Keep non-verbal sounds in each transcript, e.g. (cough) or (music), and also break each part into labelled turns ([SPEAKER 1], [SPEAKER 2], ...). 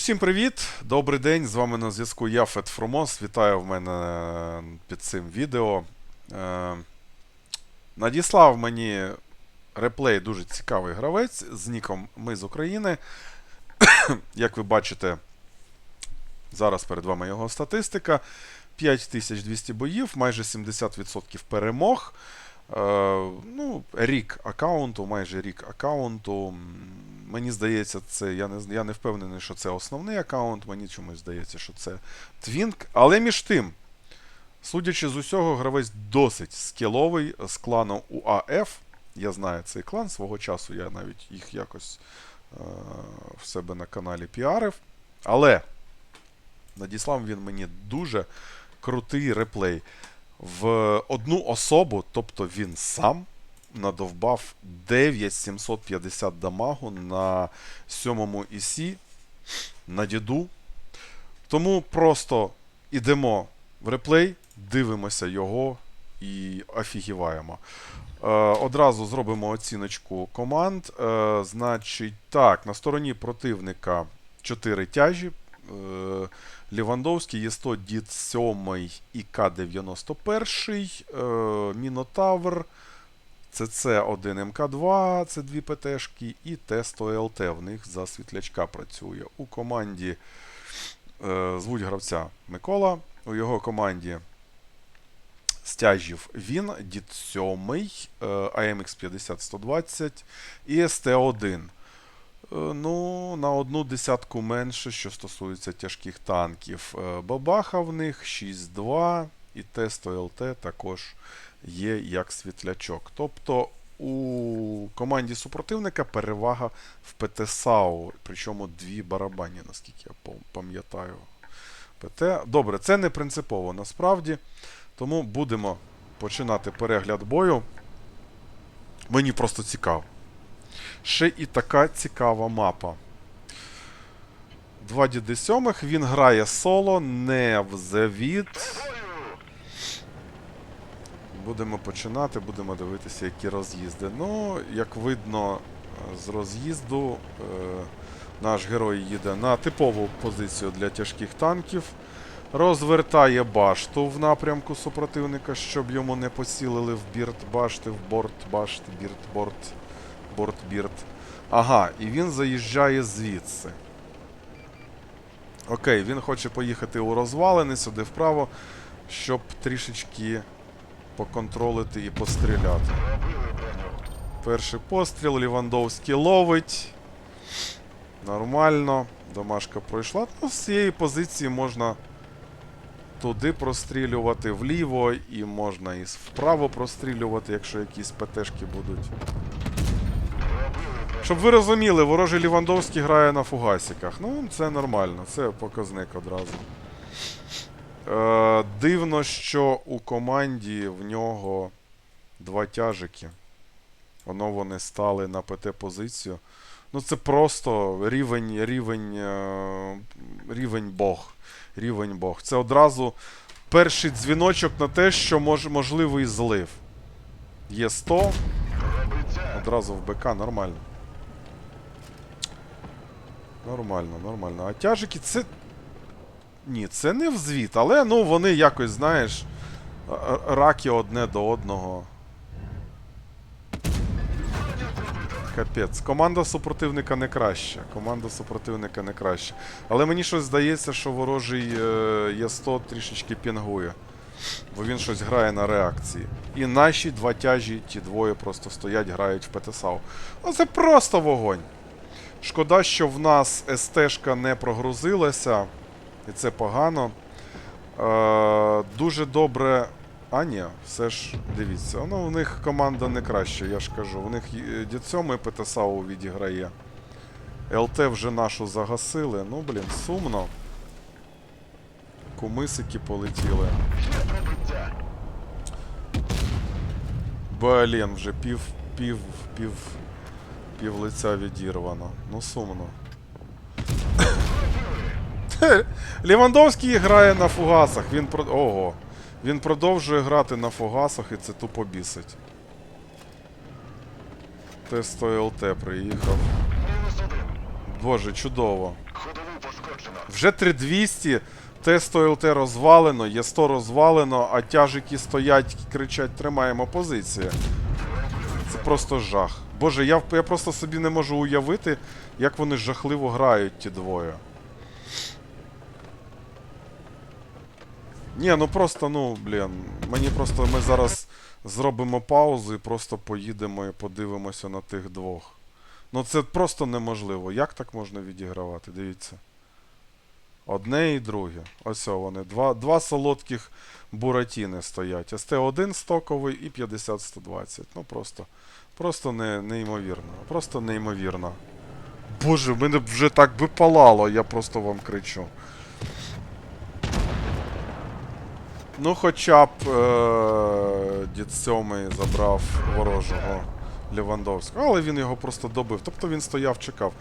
[SPEAKER 1] Усім привіт! Добрий день! З вами на зв'язку я Фет Фромос. Вітаю в мене під цим відео. Е, Надіслав мені реплей дуже цікавий гравець з ніком Ми з України. (coughs) Як ви бачите, зараз перед вами його статистика. 5200 боїв, майже 70% перемог. Е, ну, рік аккаунту, майже рік аккаунту. Мені здається, це я не, я не впевнений, що це основний аккаунт. Мені чомусь здається, що це твінк. Але між тим, судячи з усього, гравець досить скіловий з клану УАФ. Я знаю цей клан свого часу, я навіть їх якось е, в себе на каналі піарив. Але надіслав він мені дуже крутий реплей в одну особу, тобто він сам надовбав 9750 дамагу на сьомому ісі на діду. Тому просто ідемо в реплей, дивимося його і офігіваємо. Е, одразу зробимо оціночку команд. Е, значить, так, на стороні противника 4 тяжі. Лівандовський, Є100, Дід 7 і К91, е, Мінотавр, ЦЦ1 МК2, це дві ПТшки, і Т100ЛТ. В них за світлячка працює. У команді е, звуть гравця Микола. У його команді стяжів він, Дід 7, е, AMX 50 120 і СТ1. Е, Ну, на одну десятку менше, що стосується тяжких танків. Е, Бабаха в них 6-2, і Т100ЛТ також є як світлячок. Тобто у команді супротивника перевага в ПТ-САУ, причому дві барабані, наскільки я пам'ятаю. ПТ. Добре, це не принципово насправді. Тому будемо починати перегляд бою. Мені просто цікаво. Ще і така цікава мапа. Два діди сьомих. Він грає соло, не в завід. Будемо починати, будемо дивитися, які роз'їзди. Ну, як видно з роз'їзду, е, наш герой їде на типову позицію для тяжких танків. Розвертає башту в напрямку супротивника, щоб йому не поцілили в бірт башти, в борт башти, бірт, борт, борт, бірт. Ага, і він заїжджає звідси. Окей, він хоче поїхати у розвалини сюди вправо, щоб трішечки поконтролити і постріляти. Перший постріл, Лівандовський ловить. Нормально. Домашка пройшла. Ну, з цієї позиції можна туди прострілювати вліво, і можна і вправо прострілювати, якщо якісь ПТшки будуть. Щоб ви розуміли, ворожий Лівандовський грає на фугасиках. Ну, це нормально, це показник одразу. Е, дивно, що у команді в нього два тяжики. Воно вони стали на ПТ-позицію. Ну, це просто рівень, рівень, е, рівень Бог. Рівень Бог. Це одразу перший дзвіночок на те, що мож, можливий злив. Є 100. Одразу в БК нормально. Нормально, нормально. А тяжики це. Ні, це не взвіт, але ну вони якось, знаєш, раки одне до одного. Капець. Команда супротивника не краща. Команда супротивника не краща. Але мені щось здається, що ворожий е, Є100 трішечки пінгує. Бо він щось грає на реакції. І наші два тяжі, ті двоє просто стоять, грають в ПТСАУ. Це просто вогонь. Шкода, що в нас СТ-шка не прогрузилася. І це погано. Е, дуже добре. А, ні, все ж дивіться. Ну, у них команда не краща, я ж кажу. У них е, Діцьоми ПТСАУ відіграє. ЛТ вже нашу загасили. Ну, блін, сумно. Кумисики полетіли. Блін, вже пів, пів, пів, пів лиця відірвано. Ну, сумно. (laughs) Лівандовський грає на фугасах. Він про... Ого. Він продовжує грати на фугасах і це тупо бісить. Т100 ЛТ приїхав. Боже, чудово. Вже 3200, Т-100 ЛТ розвалено, Є100 розвалено, а тяжики стоять, кричать, тримаємо позиції. Це просто жах. Боже, я, я просто собі не можу уявити, як вони жахливо грають ті двоє. Ні, ну просто, ну, блін, мені просто ми зараз зробимо паузу і просто поїдемо і подивимося на тих двох. Ну це просто неможливо. Як так можна відігравати? Дивіться. Одне і друге. Ось вони. Два, два солодких буратіни стоять. СТ-1 стоковий і 50-120. Ну просто. Просто не, неймовірно. Просто неймовірно. Боже, в мене вже так би палало, я просто вам кричу. Ну, хоча б е- дід Сьомий забрав ворожого Лівандовського, але він його просто добив. Тобто він стояв, чекав.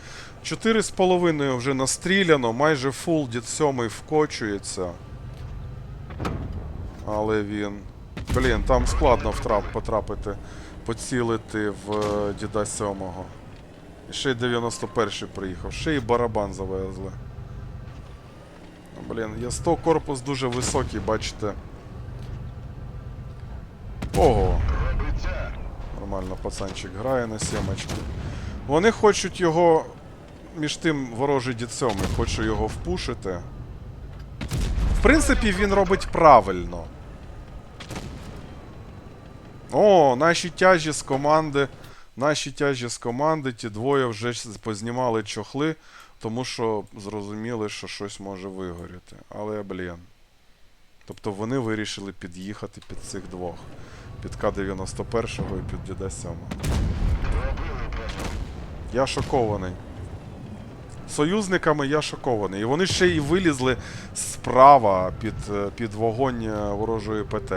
[SPEAKER 1] Чотири з половиною вже настріляно, майже фул дід Сьомий вкочується. Але він. Блін, там складно втрап потрапити, поцілити в е, діда Сьомого. І ще й 91-й приїхав, ще й барабан завезли. Ну, Блін, є 100 корпус дуже високий, бачите. Ого. Нормально пацанчик грає на сімочки. Вони хочуть його. Між тим ворожий дід сьомий хоче його впушити. В принципі, він робить правильно. О, наші тяжі з команди. Наші тяжі з команди, ті двоє вже познімали чохли, тому що зрозуміли, що щось може вигоріти. Але, блін. Тобто вони вирішили під'їхати під цих двох. Під К-91 і під Діда 7. Я шокований. Союзниками я шокований. І вони ще й вилізли справа під, е, під вогонь е, ворожої ПТ.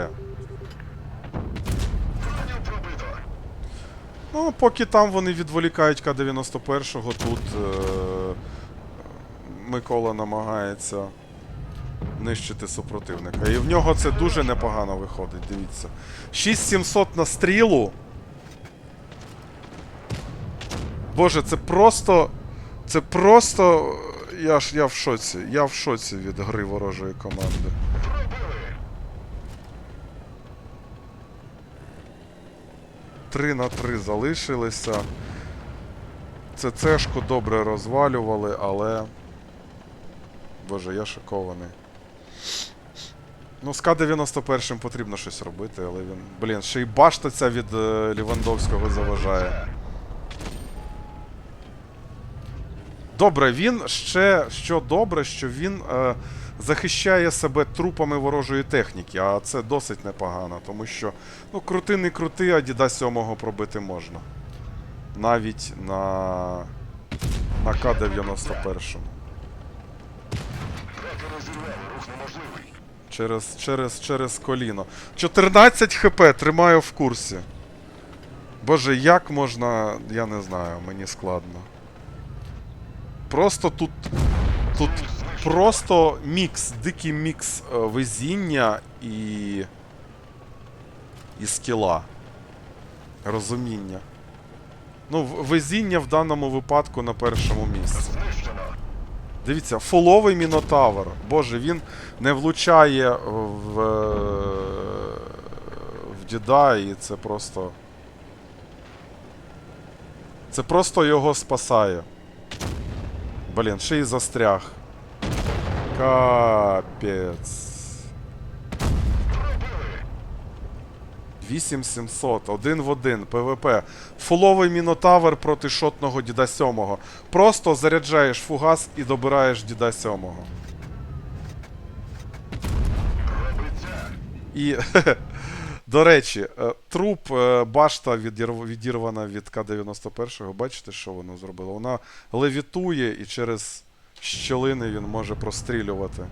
[SPEAKER 1] Ну, поки там вони відволікають К-91, тут е- Микола намагається нищити супротивника. І в нього це дуже непогано виходить, дивіться. 6700 на стрілу. Боже, це просто. Це просто. Я ж я в шоці. Я в шоці від гри ворожої команди. Три на три залишилися. Це цешку добре розвалювали, але. Боже, я шокований. Ну, з К-91 потрібно щось робити, але він. Блін, ще й башта ця від е, Лівандовського заважає. Добре, він ще що добре, що він е, захищає себе трупами ворожої техніки, а це досить непогано, тому що ну, крути не крути, а діда сьомого пробити можна. Навіть на, на К-91. Через, через, через коліно. 14 хп, тримаю в курсі. Боже, як можна. Я не знаю, мені складно. Просто тут. Тут просто мікс, дикий мікс е, везіння і. і скіла. Розуміння. Ну, везіння в даному випадку на першому місці. Дивіться, фоловий мінотавр. Боже, він не влучає в, е, в діда, і це просто. Це просто його спасає. Блін, ще й застряг. Капець. 8700, один в один, ПВП. Фуловий мінотавр проти шотного діда сьомого. Просто заряджаєш фугас і добираєш діда сьомого. І, (laughs) до речі, е, труп е, башта відірвана від К-91. Бачите, що воно зробило? Вона левітує і через щілини він може прострілювати.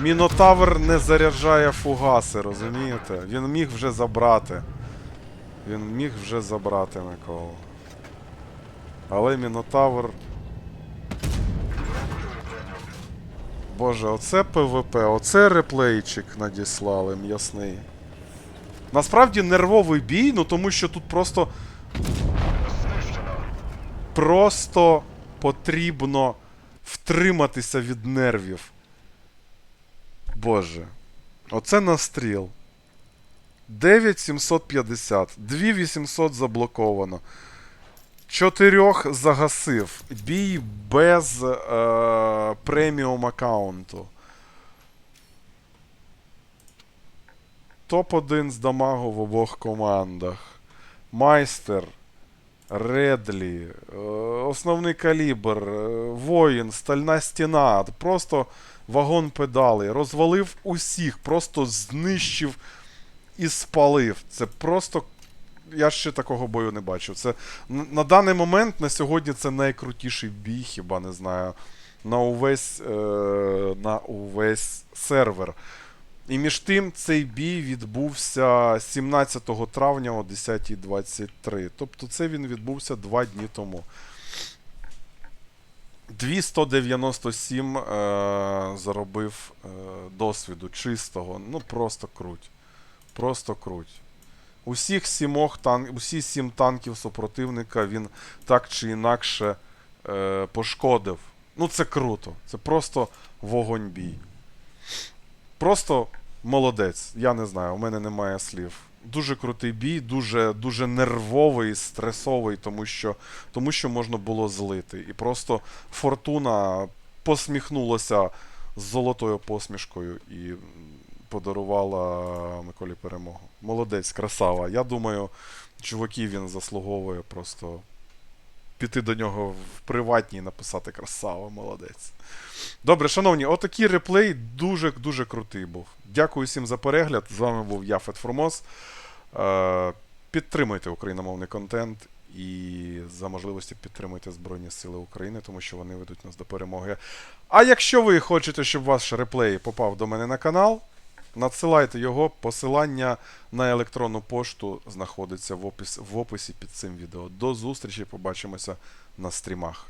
[SPEAKER 1] Мінотавр не заряджає фугаси, розумієте? Він міг вже забрати. Він міг вже забрати Миколу. Але Мінотавр. Боже, оце ПВП, оце реплейчик надіслали м'ясний. Насправді нервовий бій, ну тому що тут просто Просто потрібно втриматися від нервів. Боже. Оце настріл. 9750. 2800 заблоковано. Чотирьох загасив. Бій без е, преміум аккаунту. Топ-1 з дамагу в обох командах. Майстер. Редлі. е, Основний калібр. е, Воїн, стальна стіна. Просто вагон педалей. Розвалив усіх, просто знищив і спалив. Це просто. Я ще такого бою не бачив. Це на даний момент, на сьогодні, це найкрутіший бій, хіба не знаю. На увесь, е, на увесь сервер. І між тим цей бій відбувся 17 травня о 10.23. Тобто це він відбувся два дні тому. 297 е, заробив е, досвіду чистого. Ну просто круть. Просто круть. Усіх сімох тан... Усі сім танків супротивника він так чи інакше е, пошкодив. Ну, це круто. Це просто вогонь бій. Просто молодець. Я не знаю, у мене немає слів. Дуже крутий бій, дуже, дуже нервовий, стресовий, тому що, тому що можна було злити. І просто фортуна посміхнулася з золотою посмішкою і подарувала Миколі перемогу. Молодець, красава. Я думаю, чуваків він заслуговує просто піти до нього в приватній і написати красава, молодець. Добре, шановні, отакий реплей дуже-дуже крутий був. Дякую всім за перегляд. З вами був я, Фет Формоз. Е, підтримуйте україномовний контент і за можливості підтримуйте Збройні Сили України, тому що вони ведуть нас до перемоги. А якщо ви хочете, щоб ваш реплей попав до мене на канал, надсилайте його. Посилання на електронну пошту знаходиться в, опис, в описі під цим відео. До зустрічі, побачимося на стрімах.